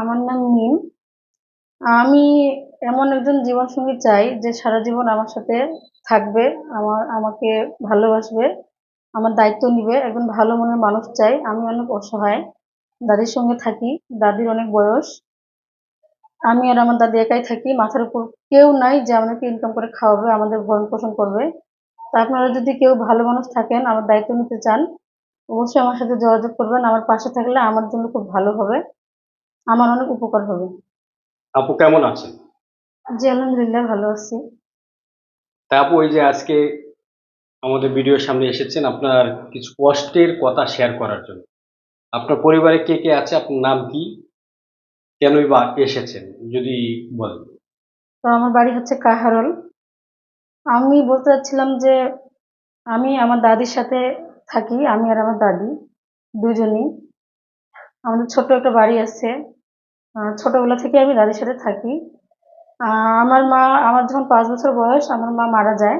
আমার নাম মিম আমি এমন একজন জীবনসঙ্গী চাই যে সারা জীবন আমার সাথে থাকবে, আমার, আমাকে ভালোবাসবে, আমার দায়িত্ব নিবে, একজন ভালো মনের মানুষ চাই। আমি অনেক অসহায়, দাদির সঙ্গে থাকি, দাদির অনেক বয়স। আমি আর আমার দাদি একাই থাকি, মাথার উপর কেউ নাই যে আমাদেরকে ইনকাম করে খাওয়াবে, আমাদের ভরণ পোষণ করবে। তা আপনারা যদি কেউ ভালো মানুষ থাকেন, আমার দায়িত্ব নিতে চান, অবশ্যই আমার সাথে যোগাযোগ করবেন। আমার পাশে থাকলে আমার জন্য খুব ভালো হবে। আমার অনেক উপকার হবে। আপু কেমন আছেন? জি আলহামদুলিল্লাহ ভালো আছি। তা আপু এই যে আজকে আমাদের ভিডিওর সামনে এসেছেন আপনার কিছু কষ্টের কথা শেয়ার করার জন্য। আপনার পরিবারে কে কে আছে? আপনার নাম কি? কেনই বা এসেছেন? যদি বলেন। তো আমার বাড়ি হচ্ছে কাহারল। আমি বলতে চাচ্ছিলাম যে আমি আমার দাদির সাথে থাকি আমি আর আমার দাদি দুজনই। আমাদের ছোট্ট একটা বাড়ি আছে। ছোটবেলা থেকে আমি দাদির সাথে থাকি। আমার মা, আমার যখন পাঁচ বছর বয়স, আমার মা মারা যায়।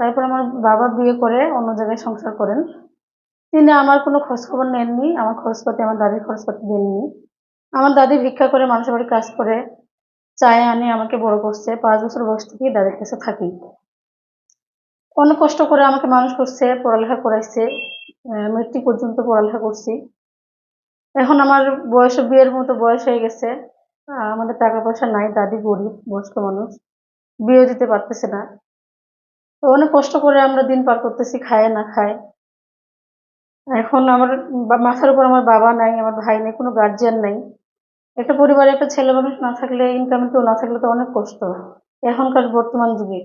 তারপর আমার বাবা বিয়ে করে অন্য জায়গায় সংসার করেন। তিনি আমার কোনো খোঁজ খবর নেননি, আমার খরচপাতি আমার দাদির খরচপাতি দেননি। আমার দাদি ভিক্ষা করে মানুষের বাড়ি কাজ করে, চায় আনে, আমাকে বড় করছে। পাঁচ বছর বয়স থেকেই দাদির কাছে থাকি। অনেক কষ্ট করে আমাকে মানুষ করছে, পড়ালেখা করাইছে। মেট্রিক পর্যন্ত পড়ালেখা করছি। এখন আমার বয়স বিয়ের মতো বয়স হয়ে গেছে। আমাদের টাকা পয়সা নাই, দাদি গরিব, বয়স্ক মানুষ। বিয়ে দিতে পারতেছে না। তো অনেক কষ্ট করে আমরা দিন পার করতেছি, খায় না খায়। এখন আমার মাথার উপর আমার বাবা নাই, আমার ভাই নেই, কোনো গার্জিয়ান নাই। একটা পরিবারে একটা ছেলে মানুষ না থাকলে ইনকাম কেউ না থাকলে তো অনেক কষ্ট। এখনকার বর্তমান যুগে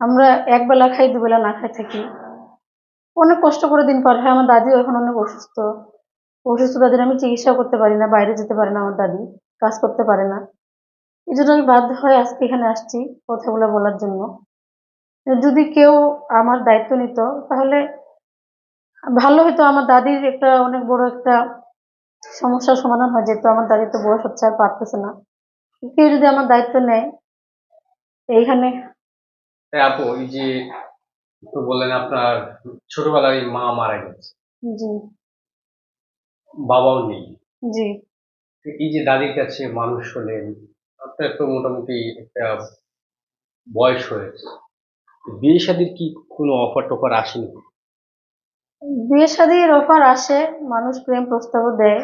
আমরা এক বেলা খাই, দুবেলা না খাই থাকি। অনেক কষ্ট করে দিন পার হয়, আমার দাদিও এখন অনেক অসুস্থ। অসুস্থ দাদির আমি চিকিৎসা করতে পারি না বাইরে যেতে পারে না আমার দাদি কাজ করতে পারে না। এই জন্য আমি বাধ্য হয়ে আজকে এখানে আসছি কথাগুলো বলার জন্য। যদি কেউ আমার দায়িত্ব নিত তাহলে ভালো হতো আমার দাদির একটা অনেক বড় একটা সমস্যার সমাধান হয় যেহেতু আমার দাদি তো বয়স হচ্ছে আর পারতেছে না। কেউ যদি আমার দায়িত্ব নেয় এইখানে আপু এই যে বললেন আপনার ছোটবেলায় মা মারা গেছে। জি। বাবাও নেই। জি। এই যে দাদির কাছে মানুষ হলেন আপনার তো মোটামুটি একটা বয়স হয়েছে। বিয়ে শাদীর কি কোনো অফার টফার আসেনি? বিয়ে শাদীর অফার আসে মানুষ প্রেম প্রস্তাবও দেয়।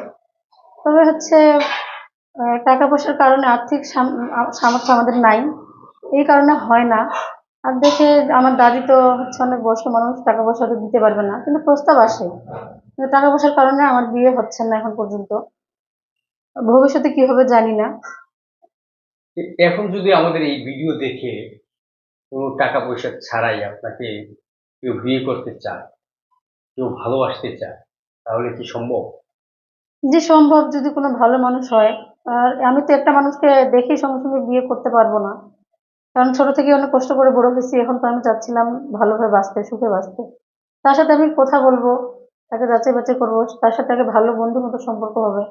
তবে হচ্ছে টাকা পয়সার কারণে আর্থিক সাম- সামর্থ্য আমাদের নাই। এই কারণে হয় না। আর দেখে আমার দাদি তো হচ্ছে অনেক বয়স্ক মানুষ টাকা পয়সা তো দিতে পারবে না। কিন্তু প্রস্তাব আসে। কিন্তু টাকা পয়সার কারণে আমার বিয়ে হচ্ছে না এখন পর্যন্ত। ভবিষ্যতে কি হবে জানি না। এখন যদি আমাদের এই ভিডিও দেখে কোনো টাকা পয়সা ছাড়াই আপনাকে কেউ বিয়ে করতে চায় কেউ ভালোবাসতে চায় তাহলে কি সম্ভব? যে সম্ভব যদি কোনো ভালো মানুষ হয় আর আমি তো একটা মানুষকে দেখেই সঙ্গে সঙ্গে বিয়ে করতে পারব না। কারণ ছোট থেকে অনেক কষ্ট করে বড় হয়েছি এখন তো আমি চাচ্ছিলাম ভালোভাবে বাঁচতে সুখে বাঁচতে। তার সাথে আমি কথা বলব তাকে যাচাই বাছাই করব তার সাথে আগে ভালো বন্ধুর মতো সম্পর্ক হবে।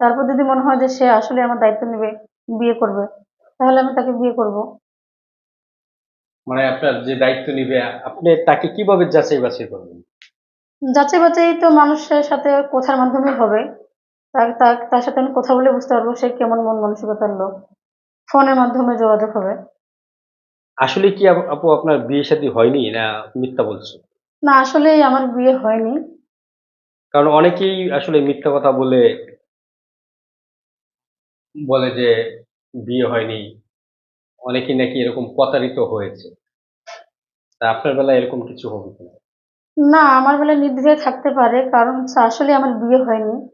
তারপর যদি মনে হয় যে সে আসলে আমার দায়িত্ব নেবে বিয়ে করবে তাহলে আমি তাকে বিয়ে করব। মানে আপনার যে দায়িত্ব নিবে আপনি তাকে কীভাবে যাচাই বাছাই করবেন? যাচাই বাছাই তো মানুষের সাথে কথার মাধ্যমে হবে। তার সাথে আমি কথা বলে বুঝতে পারব সে কেমন মন মানসিকতার লোক। ফোনের মাধ্যমে যোগাযোগ হবে। আসলে কি আপ- আপু আপনার বিয়ে শাদী হয়নি না মিথ্যা বলছো? না আসলে আমার বিয়ে হয়নি। কারণ অনেকেই আসলে মিথ্যা কথা বলে বলে যে বিয়ে হয়নি। অনেকেই নাকি এরকম প্রতারিত হয়েছে। তা আপনার বেলায় এরকম কিছু হবে কিনা? না আমার বেলায় নির্দ্বিধায় থাকতে পারে। কারণ হচ্ছে আসলে আমার বিয়ে হয়নি।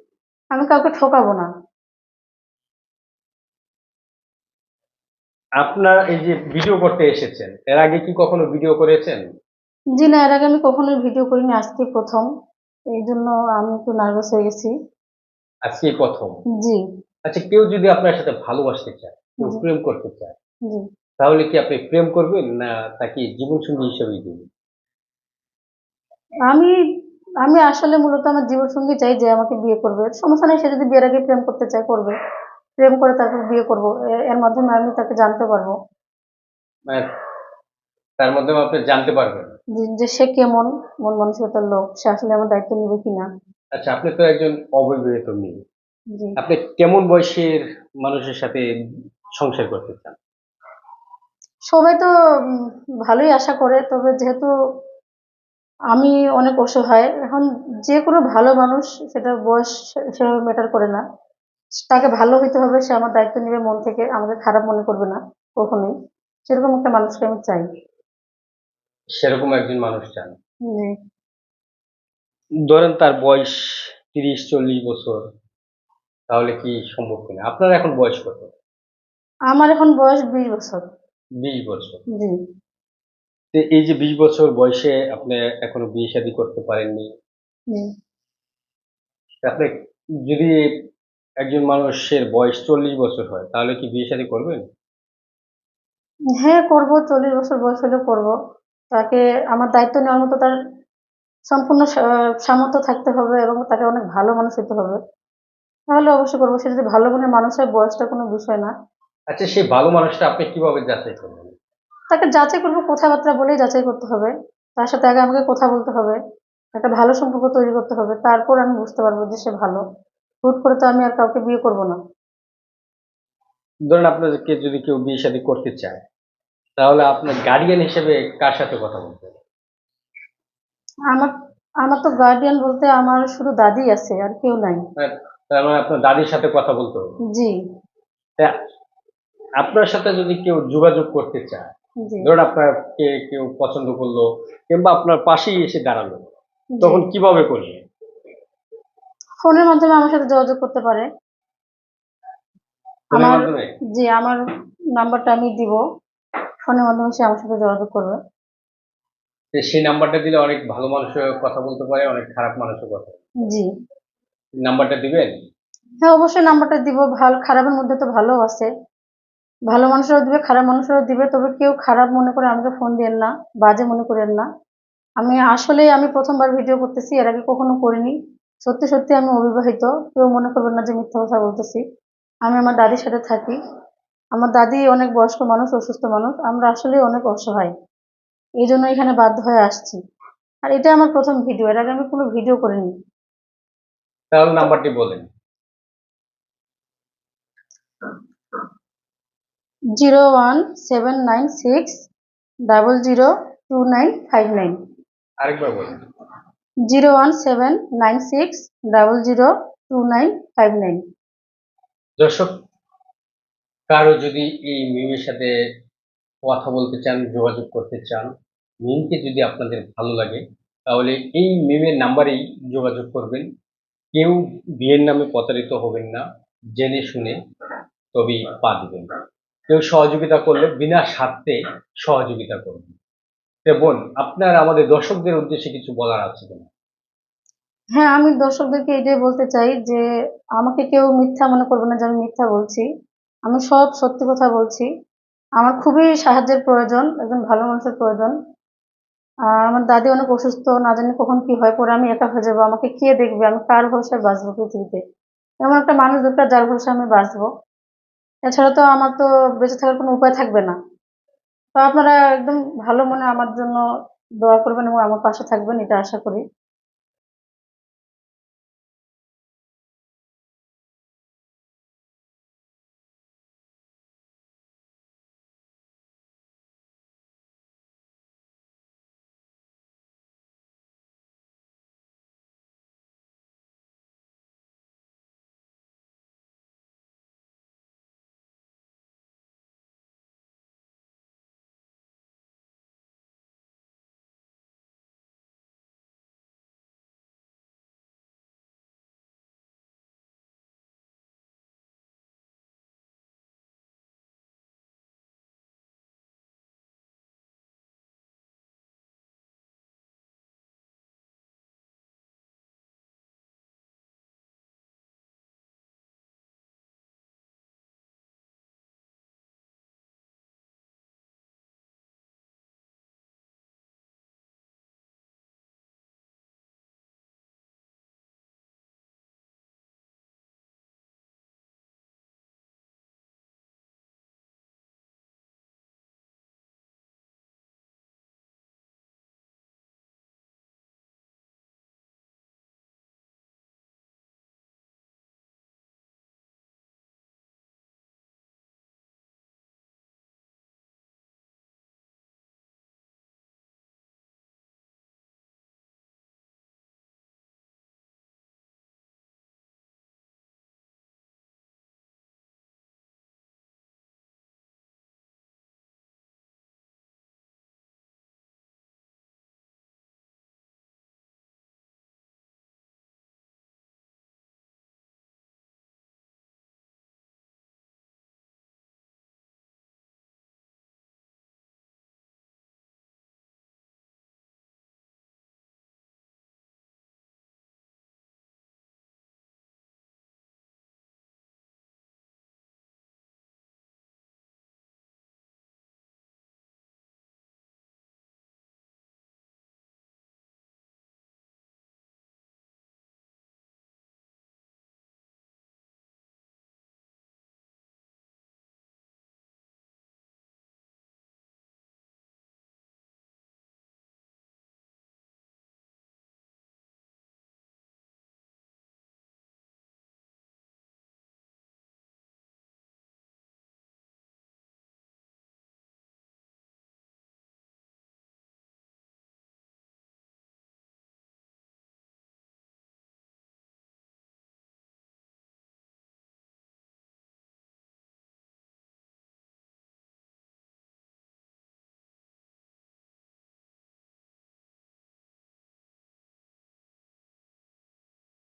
আমি কাউকে ঠকাবো না। আপনার এই যে ভিডিও করতে এসেছেন এর আগে কি কখনো ভিডিও করেছেন? জি না এর আগে আমি কখনোই ভিডিও করিনি আজকে প্রথম। এই জন্য আমি একটু নার্ভাস হয়ে গেছি। আজকে প্রথম? জি। আচ্ছা কেউ যদি আপনার সাথে ভালোবাসতে চায় কেউ প্রেম করতে চায় জি। তাহলে কি আপনি প্রেম করবেন না তাকে জীবনসঙ্গী হিসেবেই দেবেন? আমি আমি আসলে মূলত আমার জীবনসঙ্গী চাই যে আমাকে বিয়ে করবে। সমস্যা নেই সে যদি বিয়ের আগে প্রেম করতে চায় করবে। প্রেম করে তারপর বিয়ে করব। এর মাধ্যমে আমি তাকে জানতে পারব। মানে তার মাধ্যমে আপনি জানতে পারবেন। যে- যে সে কেমন মন মানসিকতার লোক সে আসলে আমার দায়িত্ব নেবে কিনা। আচ্ছা আপনি তো একজন অবিবাহিত মেয়ে। আপনি কেমন বয়সের মানুষের সাথে সংসার করতে চান? সবাই তো ভালোই আশা করে তবে যেহেতু আমি অনেক অসহায় এখন যে কোনো ভালো মানুষ সেটা বয়স সেভাবে ম্যাটার করে না। তাকে ভালো হইতে হবে সে আমার দায়িত্ব নেবে মন থেকে আমাকে খারাপ মনে করবে না কখনোই। সেরকম একটা মানুষকে আমি চাই। সেরকম একজন মানুষ চান? ধরেন তার বয়স তিরিশ চল্লিশ বছর তাহলে কি সম্ভব কিনা? আপনার এখন বয়স কত? আমার এখন বয়স বিশ বছর। বিশ বছর। জি। এই যে বিশ বছর বয়সে আপনি এখনও বিয়ে শাদী করতে পারেননি? আপনি যদি একজন মানুষের বয়স চল্লিশ বছর হয় তাহলে কি বিয়ে শাদী করবেন? হ্যাঁ করব চল্লিশ বছর বয়স হলে করব। তাকে আমার দায়িত্ব নেওয়ার মতো তার সম্পূর্ণ সামর্থ্য থাকতে হবে এবং তাকে অনেক ভালো মানুষ হতে হবে। তাহলে অবশ্যই করব। সে যদি ভালো গুণের মানুষ হয় বয়সটা কোনো বিষয় না। আচ্ছা সেই ভালো মানুষটা আপনি কীভাবে যাচাই করবেন? তাকে যাচাই করব কথাবার্তা বলেই যাচাই করতে হবে। তার সাথে আগে আমাকে কথা বলতে হবে। একটা ভালো সম্পর্ক তৈরি করতে হবে। তারপর আমি বুঝতে পারব যে সে ভালো। হুট করে তো আমি আর কাউকে বিয়ে করব না। ধরেন আপনাদেরকে যদি কেউ বিয়ে শাদী করতে চায় তাহলে আপনার গার্ডিয়ান হিসেবে কার সাথে কথা বলবেন? আমার আমার তো গার্ডিয়ান বলতে আমার শুধু দাদি আছে আর কেউ নাই। তার মানে আপনার দাদির সাথে কথা বলতে হবে। জি। আপনার সাথে যদি কেউ যোগাযোগ করতে চায় ধরুন আপনাকে কেউ পছন্দ করল কিংবা আপনার পাশেই এসে দাঁড়াল তখন কীভাবে করবে? ফোনের মাধ্যমে আমার সাথে যোগাযোগ করতে পারে। আমার জি আমার নাম্বারটা আমি দিব। ফোনের মাধ্যমে সে আমার সাথে যোগাযোগ করবে। সেই নাম্বারটা দিলে অনেক ভালো মানুষের কথা বলতে পারে অনেক খারাপ মানুষের কথা। জি। নাম্বারটা দিবেন? হ্যাঁ অবশ্যই নাম্বারটা দিব। ভালো খারাপের মধ্যে তো ভালো আছে। ভালো মানুষেরও দিবে খারাপ মানুষরাও দিবে। তবে কেউ খারাপ মনে করে আমাকে ফোন দিয়েন না বাজে মনে করেন না। আমি আসলে আমি প্রথমবার ভিডিও করতেছি এর আগে কখনো করিনি। সত্যি সত্যি আমি অবিবাহিত। কেউ মনে করবেন না যে মিথ্যা কথা বলতেছি। আমি আমার দাদির সাথে থাকি। আমার দাদি অনেক বয়স্ক মানুষ অসুস্থ মানুষ। আমরা আসলে অনেক অসহায়। এই জন্য এখানে বাধ্য হয়ে আসছি। আর এটা আমার প্রথম ভিডিও। এর আগে আমি কোনো ভিডিও করিনি। তাহলে নাম্বারটি বলেন। Zero one seven nine six double zero two nine five nine. আরেকবার বলেন। Zero one seven nine six double zero two nine five nine. দর্শক, কারও যদি এই মিমের সাথে কথা বলতে চান, যোগাযোগ করতে চান, মিমকে যদি আপনাদের ভালো লাগে, তাহলে এই মিমের নাম্বারেই যোগাযোগ করবেন। কেউ বিয়ের নামে প্রতারিত হবেন না, জেনে শুনে তবেই পা দিবেন। কেউ সহযোগিতা করলে বিনা স্বার্থে সহযোগিতা করবেন। বোন, আপনার আমাদের দর্শকদের উদ্দেশ্যে কিছু বলার আছে কিনা? হ্যাঁ আমি দর্শকদেরকে এটাই বলতে চাই যে আমাকে কেউ মিথ্যা মনে করবে না যে আমি মিথ্যা বলছি। আমি সব সত্যি কথা বলছি। আমার খুবই সাহায্যের প্রয়োজন, একজন ভালো মানুষের প্রয়োজন। আমার দাদি অনেক অসুস্থ, না জানি কখন কি হয়, পরে আমি একা হয়ে যাব। আমাকে কে দেখবে? আমি কার ভরসায় বাঁচবো পৃথিবীতে? এমন একটা মানুষ দরকার যার ভরসায় আমি বাঁচবো। এছাড়া তো আমার তো বেঁচে থাকার কোনো উপায় থাকবে না। তো আপনারা একদম ভালো মনে আমার জন্য দোয়া করবেন এবং আমার পাশে থাকবেন, এটা আশা করি।